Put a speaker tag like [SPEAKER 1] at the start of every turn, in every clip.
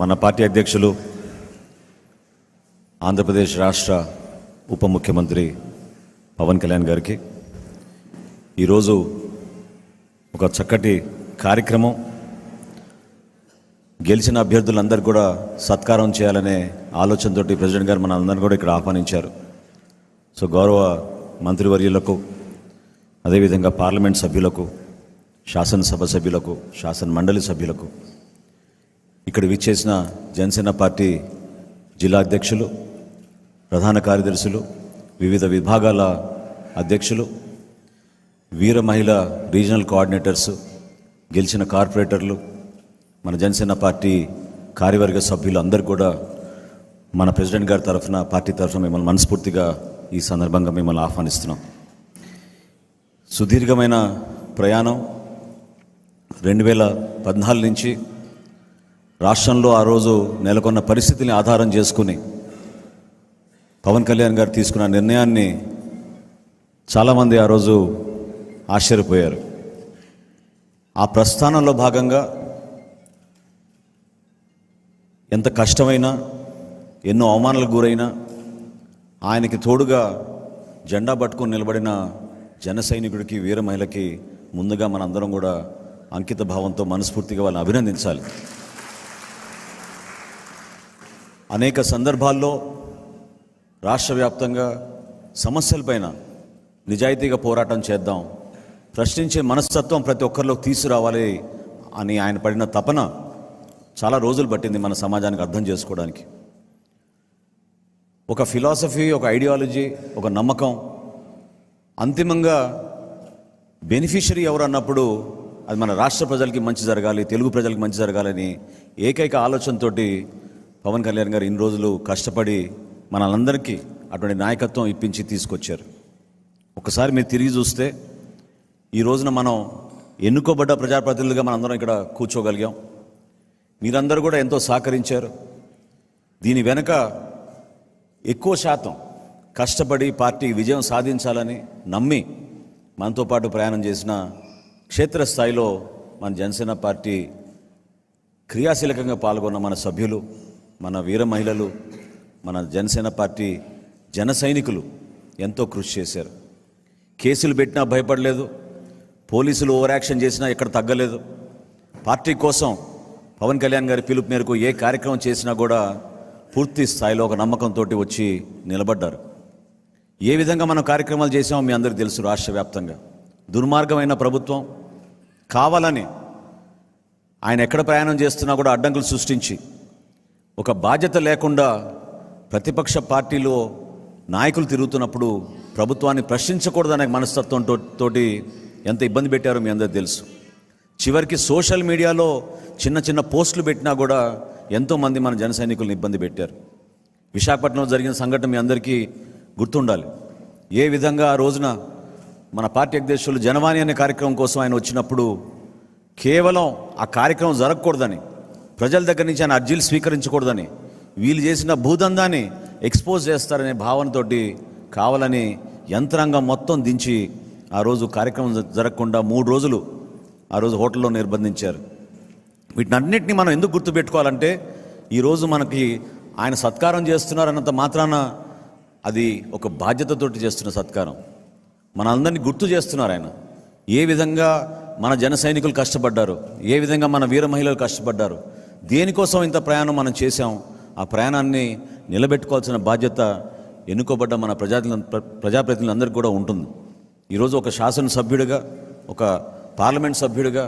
[SPEAKER 1] మన పార్టీ అధ్యక్షులు ఆంధ్రప్రదేశ్ రాష్ట్ర ఉప ముఖ్యమంత్రి పవన్ కళ్యాణ్ గారికి. ఈరోజు ఒక చక్కటి కార్యక్రమం. గెలిచిన అభ్యర్థులందరూ కూడా సత్కారం చేయాలనే ఆలోచనతోటి ప్రెసిడెంట్ గారు మన అందరిని కూడా ఇక్కడ ఆహ్వానించారు. సో గౌరవ మంత్రివర్యులకు అదేవిధంగా పార్లమెంట్ సభ్యులకు శాసనసభ సభ్యులకు శాసన మండలి సభ్యులకు ఇక్కడ విచ్చేసిన జనసేన పార్టీ జిల్లా అధ్యక్షులు ప్రధాన కార్యదర్శులు వివిధ విభాగాల అధ్యక్షులు వీర మహిళ రీజనల్ కోఆర్డినేటర్స్ గెలిచిన కార్పొరేటర్లు మన జనసేన పార్టీ కార్యవర్గ సభ్యులు అందరు కూడా మన ప్రెసిడెంట్ గారి తరఫున పార్టీ తరఫున మిమ్మల్ని మనస్ఫూర్తిగా ఈ సందర్భంగా మిమ్మల్ని ఆహ్వానిస్తున్నాం. సుదీర్ఘమైన ప్రయాణం. రెండు వేల పద్నాలుగు నుంచి రాష్ట్రంలో ఆ రోజు నెలకొన్న పరిస్థితిని ఆధారం చేసుకుని పవన్ కళ్యాణ్ గారు తీసుకున్న నిర్ణయాన్ని చాలామంది ఆ రోజు ఆశ్చర్యపోయారు. ఆ ప్రస్థానంలో భాగంగా ఎంత కష్టమైనా ఎన్నో అవమానాలకు గురైనా ఆయనకి తోడుగా జెండా పట్టుకొని నిలబడిన జన సైనికుడికి వీర మహిళకి ముందుగా మనందరం కూడా అంకిత భావంతో మనస్ఫూర్తిగా వాళ్ళని అభినందించాలి. అనేక సందర్భాల్లో రాష్ట్ర వ్యాప్తంగా సమస్యలపైన నిజాయితీగా పోరాటం చేద్దాం ప్రశ్నించే మనస్తత్వం ప్రతి ఒక్కరిలో తీసుకురావాలి అని ఆయన పడిన తపన చాలా రోజులు పట్టింది మన సమాజానికి అర్థం చేసుకోవడానికి. ఒక ఫిలాసఫీ ఒక ఐడియాలజీ ఒక నమ్మకం అంతిమంగా బెనిఫిషరీ ఎవరు అన్నప్పుడు అది మన రాష్ట్ర ప్రజలకి మంచి జరగాలి తెలుగు ప్రజలకి మంచి జరగాలని ఏకైక ఆలోచనతోటి పవన్ కళ్యాణ్ గారు ఇన్ని రోజులు కష్టపడి మనందరికీ అటువంటి నాయకత్వం ఇప్పించి తీసుకొచ్చారు. ఒకసారి మీరు తిరిగి చూస్తే ఈ రోజున మనం ఎన్నుకోబడ్డ ప్రజాప్రతినిధులుగా మనందరం ఇక్కడ కూర్చోగలిగాం. మీరందరూ కూడా ఎంతో సహకరించారు. దీని వెనక ఎక్కువ శాతం కష్టపడి పార్టీ విజయం సాధించాలని నమ్మి మనతో పాటు ప్రయాణం చేసిన క్షేత్రస్థాయిలో మన జనసేన పార్టీ క్రియాశీలకంగా పాల్గొన్న మన సభ్యులు మన వీర మహిళలు మన జనసేన పార్టీ జన సైనికులు ఎంతో కృషి చేశారు. కేసులు పెట్టినా భయపడలేదు పోలీసులు ఓవర్ యాక్షన్ చేసినా ఎక్కడ తగ్గలేదు. పార్టీ కోసం పవన్ కళ్యాణ్ గారి పిలుపు మేరకు ఏ కార్యక్రమం చేసినా కూడా పూర్తి స్థాయిలో ఒక నమ్మకంతో వచ్చి నిలబడ్డారు. ఏ విధంగా మనం కార్యక్రమాలు చేసామో మీ అందరికీ తెలుసు రాష్ట్ర వ్యాప్తంగా. దుర్మార్గమైన ప్రభుత్వం కావాలని ఆయన ఎక్కడ ప్రయాణం చేస్తున్నా కూడా అడ్డంకులు సృష్టించి ఒక బాధ్యత లేకుండా ప్రతిపక్ష పార్టీలో నాయకులు తిరుగుతున్నప్పుడు ప్రభుత్వాన్ని ప్రశ్నించకూడదనే మనస్తత్వంతో తోటి ఎంత ఇబ్బంది పెట్టారో మీ అందరూ తెలుసు. చివరికి సోషల్ మీడియాలో చిన్న చిన్న పోస్టులు పెట్టినా కూడా ఎంతోమంది మన జన సైనికులను ఇబ్బంది పెట్టారు. విశాఖపట్నంలో జరిగిన సంఘటన మీ అందరికీ గుర్తుండాలి. ఏ విధంగా ఆ రోజున మన పార్టీ అధ్యక్షులు జనవాణి అనే కార్యక్రమం కోసం ఆయన వచ్చినప్పుడు కేవలం ఆ కార్యక్రమం జరగకూడదని ప్రజల దగ్గర నుంచి ఆయన అర్జీలు స్వీకరించకూడదని వీళ్ళు చేసిన భూదందాన్ని ఎక్స్పోజ్ చేస్తారనే భావనతోటి కావాలని యంత్రాంగం మొత్తం దించి ఆ రోజు కార్యక్రమం జరగకుండా మూడు రోజులు ఆ రోజు హోటల్లో నిర్బంధించారు. వీటినన్నింటినీ మనం ఎందుకు గుర్తుపెట్టుకోవాలంటే ఈరోజు మనకి ఆయన సత్కారం చేస్తున్నారన్నంత మాత్రాన అది ఒక బాధ్యతతోటి చేస్తున్న సత్కారం. మనందరినీ గుర్తు చేస్తున్నారు ఆయన. ఏ విధంగా మన జన సైనికులు కష్టపడ్డారు ఏ విధంగా మన వీర మహిళలు కష్టపడ్డారు దేనికోసం ఇంత ప్రయాణం మనం చేశాం? ఆ ప్రయాణాన్ని నిలబెట్టుకోవాల్సిన బాధ్యత ఎన్నుకోబడ్డ మన ప్రజా ప్రజాప్రతినిధులందరికీ కూడా ఉంటుంది. ఈరోజు ఒక శాసనసభ్యుడిగా ఒక పార్లమెంట్ సభ్యుడిగా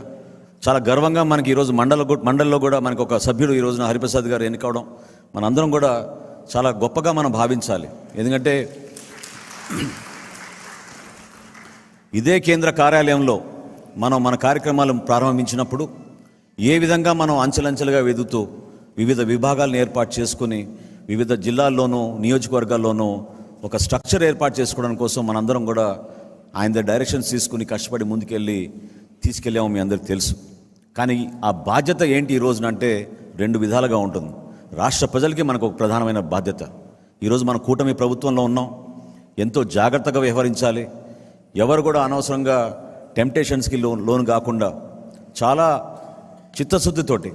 [SPEAKER 1] చాలా గర్వంగా మనకి ఈరోజు మండల మండలిలో కూడా మనకు ఒక సభ్యుడు ఈ రోజున హరిప్రసాద్ గారు ఎన్నుకోవడం మనందరం కూడా చాలా గొప్పగా మనం భావించాలి. ఎందుకంటే ఇదే కేంద్ర కార్యాలయంలో మనం మన కార్యక్రమాలు ప్రారంభించినప్పుడు ఏ విధంగా మనం అంచెలంచెలుగా వెదుతూ వివిధ విభాగాలను ఏర్పాటు చేసుకుని వివిధ జిల్లాల్లోనూ నియోజకవర్గాల్లోనూ ఒక స్ట్రక్చర్ ఏర్పాటు చేసుకోవడం కోసం మనందరం కూడా ఆయన డైరెక్షన్స్ తీసుకుని కష్టపడి ముందుకెళ్ళి తీసుకెళ్ళాము మీ అందరికి తెలుసు. కానీ ఆ బాధ్యత ఏంటి ఈ రోజునంటే రెండు విధాలుగా ఉంటుంది. రాష్ట్ర ప్రజలకి మనకు ఒక ప్రధానమైన బాధ్యత. ఈరోజు మన కూటమి ప్రభుత్వంలో ఉన్నాం. ఎంతో జాగ్రత్తగా వ్యవహరించాలి. ఎవరు కూడా అనవసరంగా టెంప్టేషన్స్కి లోన్ లోన్ కాకుండా చాలా చిత్తశుద్ధితోటి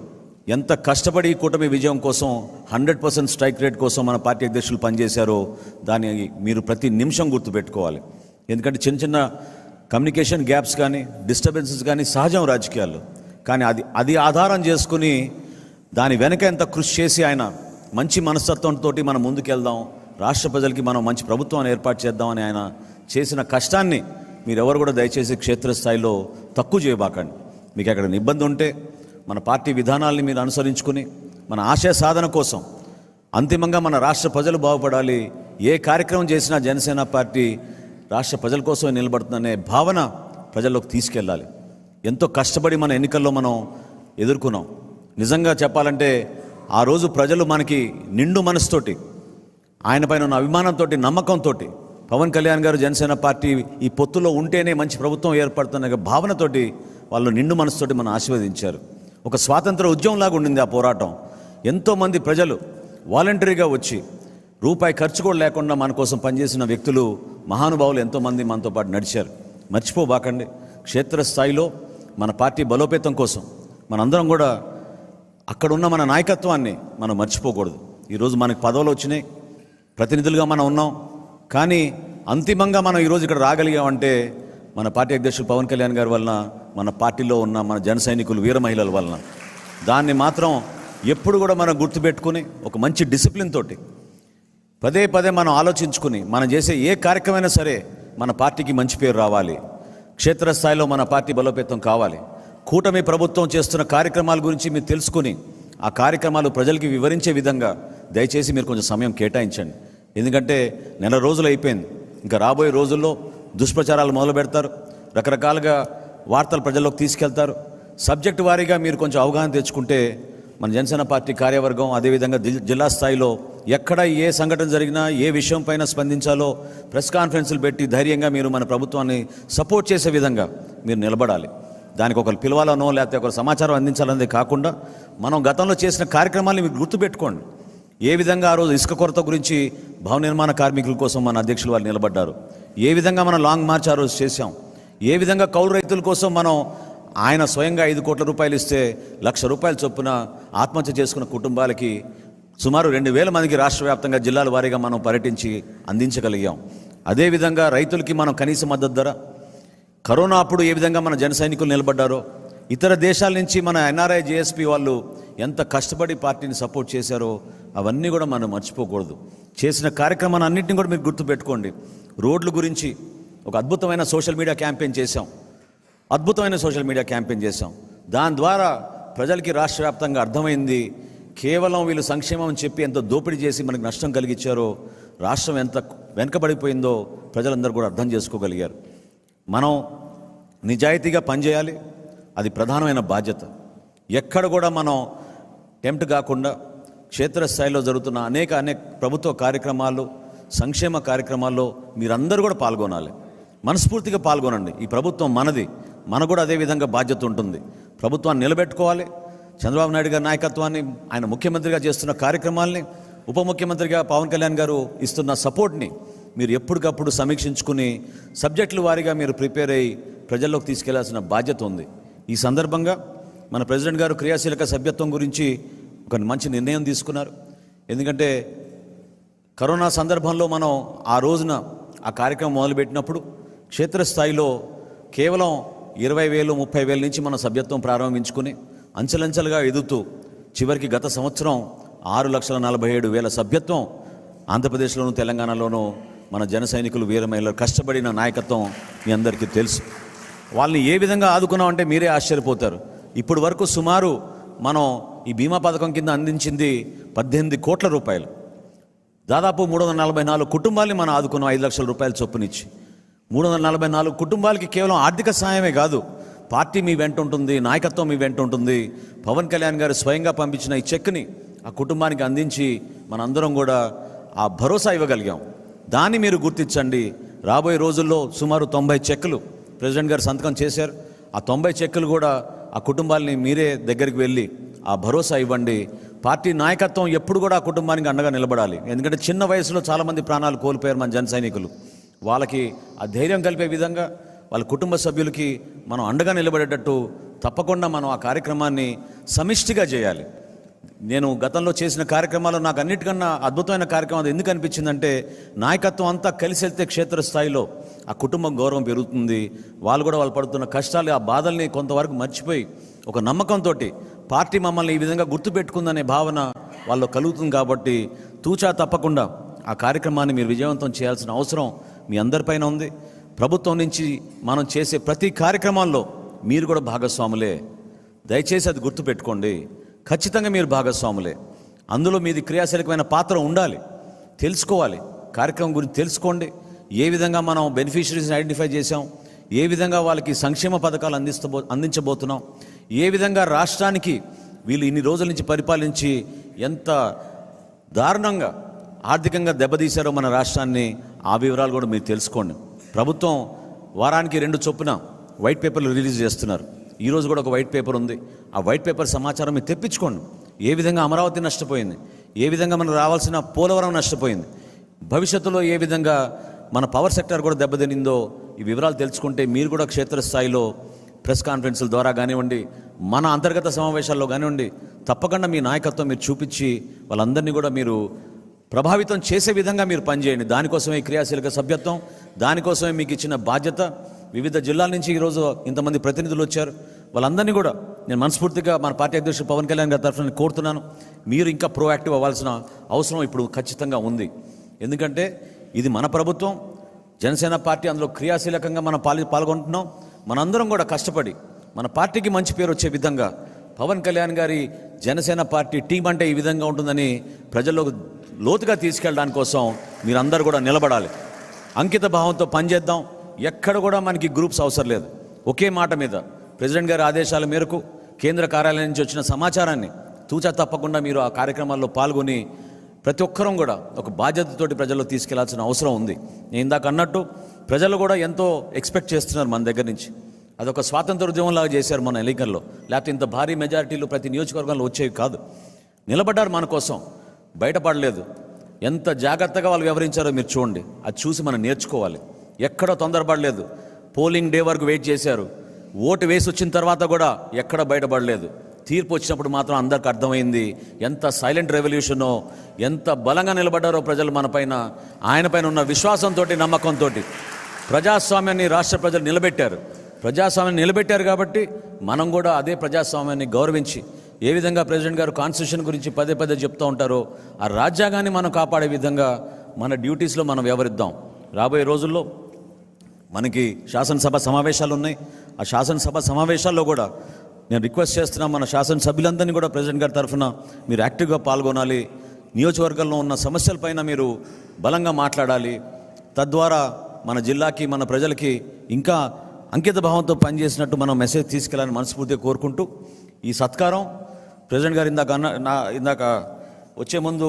[SPEAKER 1] ఎంత కష్టపడి ఈ కూటమి విజయం కోసం హండ్రెడ్ పర్సెంట్ స్ట్రైక్ రేట్ కోసం మన పార్టీ అధ్యక్షులు పనిచేశారో దాన్ని మీరు ప్రతి నిమిషం గుర్తుపెట్టుకోవాలి. ఎందుకంటే చిన్న చిన్న కమ్యూనికేషన్ గ్యాప్స్ కానీ డిస్టర్బెన్సెస్ కానీ సహజం రాజకీయాల్లో. కానీ అది అది ఆధారం చేసుకుని దాని వెనక ఎంత కృషి చేసి ఆయన మంచి మనస్తత్వంతో మనం ముందుకెళ్దాం రాష్ట్ర ప్రజలకి మనం మంచి ప్రభుత్వాన్ని ఏర్పాటు చేద్దామని ఆయన చేసిన కష్టాన్ని మీరెవరు కూడా దయచేసి క్షేత్రస్థాయిలో తక్కువ చేయబాకండి. మీకు ఎక్కడ ఇబ్బంది ఉంటే మన పార్టీ విధానాల్ని మీరు అనుసరించుకుని మన ఆశయ సాధన కోసం అంతిమంగా మన రాష్ట్ర ప్రజలు బాగుపడాలి ఏ కార్యక్రమం చేసినా జనసేన పార్టీ రాష్ట్ర ప్రజల కోసం నిలబడుతుందనే భావన ప్రజల్లోకి తీసుకెళ్ళాలి. ఎంతో కష్టపడి మన ఎన్నికల్లో మనం ఎదుర్కొన్నాం. నిజంగా చెప్పాలంటే ఆ రోజు ప్రజలు మనకి నిండు మనసుతోటి ఆయన పైన ఉన్న అభిమానంతో నమ్మకంతో పవన్ కళ్యాణ్ గారు జనసేన పార్టీ ఈ పొత్తులో ఉంటేనే మంచి ప్రభుత్వం ఏర్పడుతున్న భావనతోటి వాళ్ళు నిండు మనసుతోటి మనం ఆశీర్వదించారు. ఒక స్వాతంత్ర ఉద్యమంలాగా ఉండింది ఆ పోరాటం. ఎంతోమంది ప్రజలు వాలంటరీగా వచ్చి రూపాయి ఖర్చు కూడా లేకుండా మన కోసం పనిచేసిన వ్యక్తులు మహానుభావులు ఎంతోమంది మనతో పాటు నడిచారు. మర్చిపోబాకండి. క్షేత్రస్థాయిలో మన పార్టీ బలోపేతం కోసం మనందరం కూడా అక్కడున్న మన నాయకత్వాన్ని మనం మర్చిపోకూడదు. ఈరోజు మనకు పదవులు వచ్చినాయి. ప్రతినిధులుగా మనం ఉన్నాం. కానీ అంతిమంగా మనం ఈరోజు ఇక్కడ రాగలిగామంటే మన పార్టీ అధ్యక్షుడు పవన్ కళ్యాణ్ గారి వలన మన పార్టీలో ఉన్న మన జన సైనికులు వీర మహిళల వలన. దాన్ని మాత్రం ఎప్పుడు కూడా మనం గుర్తుపెట్టుకుని ఒక మంచి డిసిప్లిన్ తోటి పదే పదే మనం ఆలోచించుకుని మనం చేసే ఏ కార్యక్రమైనా సరే మన పార్టీకి మంచి పేరు రావాలి. క్షేత్రస్థాయిలో మన పార్టీ బలోపేతం కావాలి. కూటమి ప్రభుత్వం చేస్తున్న కార్యక్రమాల గురించి మీరు తెలుసుకుని ఆ కార్యక్రమాలు ప్రజలకి వివరించే విధంగా దయచేసి మీరు కొంచెం సమయం కేటాయించండి. ఎందుకంటే నెల రోజులు అయిపోయింది. ఇంకా రాబోయే రోజుల్లో దుష్ప్రచారాలు మొదలు పెడతారు. రకరకాలుగా వార్తలు ప్రజల్లోకి తీసుకెళ్తారు. సబ్జెక్టు వారీగా మీరు కొంచెం అవగాహన తెచ్చుకుంటే మన జనసేన పార్టీ కార్యవర్గం అదేవిధంగా జిల్లా స్థాయిలో ఎక్కడ ఏ సంఘటన జరిగినా ఏ విషయం పైన స్పందించాలో ప్రెస్ కాన్ఫరెన్సులు పెట్టి ధైర్యంగా మీరు మన ప్రభుత్వాన్ని సపోర్ట్ చేసే విధంగా మీరు నిలబడాలి. దానికి ఒకరు పిలవాలనో లేకపోతే ఒకరు సమాచారం అందించాలనేది కాకుండా మనం గతంలో చేసిన కార్యక్రమాన్ని మీరు గుర్తుపెట్టుకోండి. ఏ విధంగా ఆ రోజు ఇసుక కొరత గురించి భవన నిర్మాణ కార్మికుల కోసం మన అధ్యక్షులు వారు నిలబడ్డారు. ఏ విధంగా మనం లాంగ్ మార్చ్ ఆ రోజు చేశాం? ఏ విధంగా కౌలు రైతుల కోసం మనం ఆయన స్వయంగా ఐదు కోట్ల రూపాయలు ఇస్తే లక్ష రూపాయల చొప్పున ఆత్మహత్య చేసుకున్న కుటుంబాలకి సుమారు రెండు వేల మందికి రాష్ట్ర వ్యాప్తంగా జిల్లాల వారీగా మనం పర్యటించి అందించగలిగాం. అదేవిధంగా రైతులకి మనం కనీస మద్దతు ధర కరోనా అప్పుడు ఏ విధంగా మన జన సైనికులు నిలబడ్డారో ఇతర దేశాల నుంచి మన ఎన్ఆర్ఐ జేఎస్పీ వాళ్ళు ఎంత కష్టపడి పార్టీని సపోర్ట్ చేశారో అవన్నీ కూడా మనం మర్చిపోకూడదు. చేసిన కార్యక్రమాన్ని అన్నింటిని కూడా మీరు గుర్తుపెట్టుకోండి. రోడ్ల గురించి ఒక అద్భుతమైన సోషల్ మీడియా క్యాంపెయిన్ చేశాం. అద్భుతమైన సోషల్ మీడియా క్యాంపెయిన్ చేశాం. దాని ద్వారా ప్రజలకి రాష్ట్ర వ్యాప్తంగా అర్థమైంది కేవలం వీళ్ళు సంక్షేమం చెప్పి ఎంత దోపిడీ చేసి మనకు నష్టం కలిగించారో రాష్ట్రం ఎంత వెనకబడిపోయిందో ప్రజలందరూ కూడా అర్థం చేసుకోగలిగారు. మనం నిజాయితీగా పనిచేయాలి అది ప్రధానమైన బాధ్యత. ఎక్కడ కూడా మనం టెంప్ట్ కాకుండా క్షేత్రస్థాయిలో జరుగుతున్న అనేక అనేక ప్రభుత్వ కార్యక్రమాలు సంక్షేమ కార్యక్రమాల్లో మీరందరూ కూడా పాల్గొనాలి. మనస్ఫూర్తిగా పాల్గొనండి. ఈ ప్రభుత్వం మనది. మనకు కూడా అదే విధంగా బాధ్యత ఉంటుంది. ప్రభుత్వాన్ని నిలబెట్టుకోవాలి. చంద్రబాబు నాయుడు గారి నాయకత్వాన్ని ఆయన ముఖ్యమంత్రిగా చేస్తున్న కార్యక్రమాల్ని ఉప ముఖ్యమంత్రిగా పవన్ కళ్యాణ్ గారు ఇస్తున్న సపోర్ట్ని మీరు ఎప్పటికప్పుడు సమీక్షించుకుని సబ్జెక్టుల వారీగా మీరు ప్రిపేర్ అయ్యి ప్రజల్లోకి తీసుకెళ్ళాల్సిన బాధ్యత ఉంది. ఈ సందర్భంగా మన ప్రెసిడెంట్ గారు క్రియాశీలక సభ్యత్వం గురించి ఒక మంచి నిర్ణయం తీసుకున్నారు. ఎందుకంటే కరోనా సందర్భంలో మనం ఆ రోజున ఆ కార్యక్రమం మొదలుపెట్టినప్పుడు క్షేత్రస్థాయిలో కేవలం ఇరవై వేలు ముప్పై వేల నుంచి మనం సభ్యత్వం ప్రారంభించుకుని అంచెలంచెలుగా ఎదుగుతూ చివరికి గత సంవత్సరం ఆరు లక్షల నలభై ఏడు వేల సభ్యత్వం ఆంధ్రప్రదేశ్లోను తెలంగాణలోనూ మన జన సైనికులు వీరమైన కష్టపడిన నాయకత్వం మీ అందరికీ తెలుసు. వాళ్ళని ఏ విధంగా ఆదుకున్నామంటే మీరే ఆశ్చర్యపోతారు. ఇప్పుడు వరకు సుమారు మనం ఈ బీమా పథకం కింద అందించింది పద్దెనిమిది కోట్ల రూపాయలు. దాదాపు మూడు వందల నలభై నాలుగు కుటుంబాలని మనం ఆదుకున్నాం ఐదు లక్షల రూపాయలు చొప్పునిచ్చి. మూడు వందల నలభై నాలుగు కుటుంబాలకి కేవలం ఆర్థిక సహాయమే కాదు పార్టీ మీ వెంట ఉంటుంది నాయకత్వం మీ వెంట ఉంటుంది. పవన్ కళ్యాణ్ గారు స్వయంగా పంపించిన ఈ చెక్ని ఆ కుటుంబానికి అందించి మనందరం కూడా ఆ భరోసా ఇవ్వగలిగాం. దాన్ని మీరు గుర్తించండి. రాబోయే రోజుల్లో సుమారు తొంభై చెక్కులు ప్రెసిడెంట్ గారు సంతకం చేశారు. ఆ తొంభై చెక్కులు కూడా ఆ కుటుంబాలని మీరే దగ్గరికి వెళ్ళి ఆ భరోసా ఇవ్వండి. పార్టీ నాయకత్వం ఎప్పుడు కూడా ఆ కుటుంబానికి అండగా నిలబడాలి. ఎందుకంటే చిన్న వయసులో చాలామంది ప్రాణాలు కోల్పోయారు మన జన సైనికులు. వాళ్ళకి ఆ ధైర్యం కలిపే విధంగా వాళ్ళ కుటుంబ సభ్యులకి మనం అండగా నిలబడేటట్టు తప్పకుండా మనం ఆ కార్యక్రమాన్ని సమిష్టిగా చేయాలి. నేను గతంలో చేసిన కార్యక్రమాలు నాకు అన్నిటికన్నా అద్భుతమైన కార్యక్రమం అది ఎందుకు అనిపించిందంటే నాయకత్వం అంతా కలిసి వెళ్తే క్షేత్రస్థాయిలో ఆ కుటుంబం గౌరవం పెరుగుతుంది. వాళ్ళు కూడా వాళ్ళు పడుతున్న కష్టాలు ఆ బాధల్ని కొంతవరకు మర్చిపోయి ఒక నమ్మకంతో పార్టీ మమ్మల్ని ఈ విధంగా గుర్తుపెట్టుకుందనే భావన వాళ్ళు కలుగుతుంది కాబట్టి తూచా తప్పకుండా ఆ కార్యక్రమాన్ని మీరు విజయవంతం చేయాల్సిన అవసరం మీ అందరిపైన ఉంది. ప్రభుత్వం నుంచి మనం చేసే ప్రతి కార్యక్రమాల్లో మీరు కూడా భాగస్వాములే. దయచేసి అది గుర్తుపెట్టుకోండి. ఖచ్చితంగా మీరు భాగస్వాములే. అందులో మీది క్రియాశీలకమైన పాత్ర ఉండాలి. తెలుసుకోవాలి. కార్యక్రమం గురించి తెలుసుకోండి. ఏ విధంగా మనం బెనిఫిషరీస్ని ఐడెంటిఫై చేసాం ఏ విధంగా వాళ్ళకి సంక్షేమ పథకాలు అందిస్తబో అందించబోతున్నాం? ఏ విధంగా రాష్ట్రానికి వీళ్ళు ఇన్ని రోజుల నుంచి పరిపాలించి ఎంత దారుణంగా ఆర్థికంగా దెబ్బతీశారో మన రాష్ట్రాన్ని ఆ వివరాలు కూడా మీరు తెలుసుకోండి. ప్రభుత్వం వారానికి రెండు చొప్పున వైట్ పేపర్లు రిలీజ్ చేస్తున్నారు. ఈరోజు కూడా ఒక వైట్ పేపర్ ఉంది. ఆ వైట్ పేపర్ సమాచారం మీరు తెప్పించుకోండి. ఏ విధంగా అమరావతి నష్టపోయింది? ఏ విధంగా మనకు రావాల్సిన పోలవరం నష్టపోయింది? భవిష్యత్తులో ఏ విధంగా మన పవర్ సెక్టర్ కూడా దెబ్బతినిందో ఈ వివరాలు తెలుసుకుంటే మీరు కూడా క్షేత్రస్థాయిలో ప్రెస్ కాన్ఫరెన్సుల ద్వారా కానివ్వండి మన అంతర్గత సమావేశాల్లో కానివ్వండి తప్పకుండా మీ నాయకత్వం మీరు చూపించి వాళ్ళందరినీ కూడా మీరు ప్రభావితం చేసే విధంగా మీరు పనిచేయండి. దానికోసమే క్రియాశీలక సభ్యత్వం దానికోసమే మీకు ఇచ్చిన బాధ్యత. వివిధ జిల్లాల నుంచి ఈరోజు ఇంతమంది ప్రతినిధులు వచ్చారు. వాళ్ళందరినీ కూడా నేను మనస్ఫూర్తిగా మన పార్టీ అధ్యక్షుడు పవన్ కళ్యాణ్ గారి తరఫున కోరుతున్నాను. మీరు ఇంకా ప్రోయాక్టివ్ అవ్వాల్సిన అవసరం ఇప్పుడు ఖచ్చితంగా ఉంది. ఎందుకంటే ఇది మన ప్రభుత్వం జనసేన పార్టీ అందులో క్రియాశీలకంగా మనం పాలి పాల్గొంటున్నాం. మనందరం కూడా కష్టపడి మన పార్టీకి మంచి పేరు వచ్చే విధంగా పవన్ కళ్యాణ్ గారి జనసేన పార్టీ టీం అంటే ఈ విధంగా ఉంటుందని ప్రజల్లోకి లోతుగా తీసుకెళ్ళడానికి కోసం మీరందరూ కూడా నిలబడాలి. అంకిత భావంతో పనిచేద్దాం. ఎక్కడ కూడా మనకి గ్రూప్స్ అవసరం లేదు. ఒకే మాట మీద ప్రెసిడెంట్ గారి ఆదేశాల మేరకు కేంద్ర కార్యాలయం నుంచి వచ్చిన సమాచారాన్ని తూచా తప్పకుండా మీరు ఆ కార్యక్రమాల్లో పాల్గొని ప్రతి ఒక్కరం కూడా ఒక బాధ్యతతోటి ప్రజల్లో తీసుకెళ్ళాల్సిన అవసరం ఉంది. నేను ఇందాక అన్నట్టు ప్రజలు కూడా ఎంతో ఎక్స్పెక్ట్ చేస్తున్నారు మన దగ్గర నుంచి. అదొక స్వాతంత్ర ఉద్యమంలాగా చేశారు మన ఎన్నికల్లో. లేకపోతే ఇంత భారీ మెజారిటీలు ప్రతి నియోజకవర్గంలో వచ్చేవి కాదు. నిలబడ్డారు మన కోసం. బయటపడలేదు. ఎంత జాగ్రత్తగా వాళ్ళు వివరించారో మీరు చూడండి. అది చూసి మనం నేర్చుకోవాలి. ఎక్కడ తొందరపడలేదు. పోలింగ్ డే వరకు వెయిట్ చేశారు. ఓటు వేసి వచ్చిన తర్వాత కూడా ఎక్కడ బయటపడలేదు. తీర్పు వచ్చినప్పుడు మాత్రం అందరికి అర్థమైంది. ఎంత సైలెంట్ రెవల్యూషనో ఎంత బలంగా నిలబడ్డారో ప్రజలు మన పైన ఆయన పైన ఉన్న విశ్వాసంతో నమ్మకంతో ప్రజాస్వామ్యాన్ని రాష్ట్ర ప్రజలు నిలబెట్టారు. ప్రజాస్వామ్యాన్ని నిలబెట్టారు కాబట్టి మనం కూడా అదే ప్రజాస్వామ్యాన్ని గౌరవించి ఏ విధంగా ప్రెసిడెంట్ గారు కాన్స్టిట్యూషన్ గురించి పదే పదే చెప్తూ ఉంటారో ఆ రాజ్యాంగాన్ని మనం కాపాడే విధంగా మన డ్యూటీస్లో మనం వ్యవహరిద్దాం. రాబోయే రోజుల్లో మనకి శాసనసభ సమావేశాలు ఉన్నాయి. ఆ శాసనసభ సమావేశాల్లో కూడా నేను రిక్వెస్ట్ చేస్తున్నా మన శాసనసభ్యులందరినీ కూడా ప్రెసిడెంట్ గారి తరఫున మీరు యాక్టివ్గా పాల్గొనాలి. నియోజకవర్గంలో ఉన్న సమస్యలపైన మీరు బలంగా మాట్లాడాలి. తద్వారా మన జిల్లాకి మన ప్రజలకి ఇంకా అంకిత భావంతో పనిచేసినట్టు మనం మెసేజ్ తీసుకెళ్ళాలని మనస్ఫూర్తిగా కోరుకుంటూ ఈ సత్కారం ప్రెసిడెంట్ గారు ఇందాక అన్న నా ఇందాక వచ్చే ముందు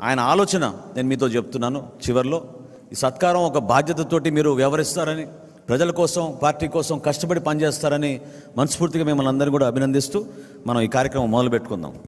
[SPEAKER 1] ఆయన ఆలోచన నేను మీతో చెప్తున్నాను చివరిలో. ఈ సత్కారం ఒక బాధ్యతతోటి మీరు వ్యవహరిస్తారని ప్రజల కోసం పార్టీ కోసం కష్టపడి పనిచేస్తారని మనస్ఫూర్తిగా మిమ్మల్ని అందరినీ కూడా అభినందిస్తూ మనం ఈ కార్యక్రమం మొదలు పెట్టుకుందాం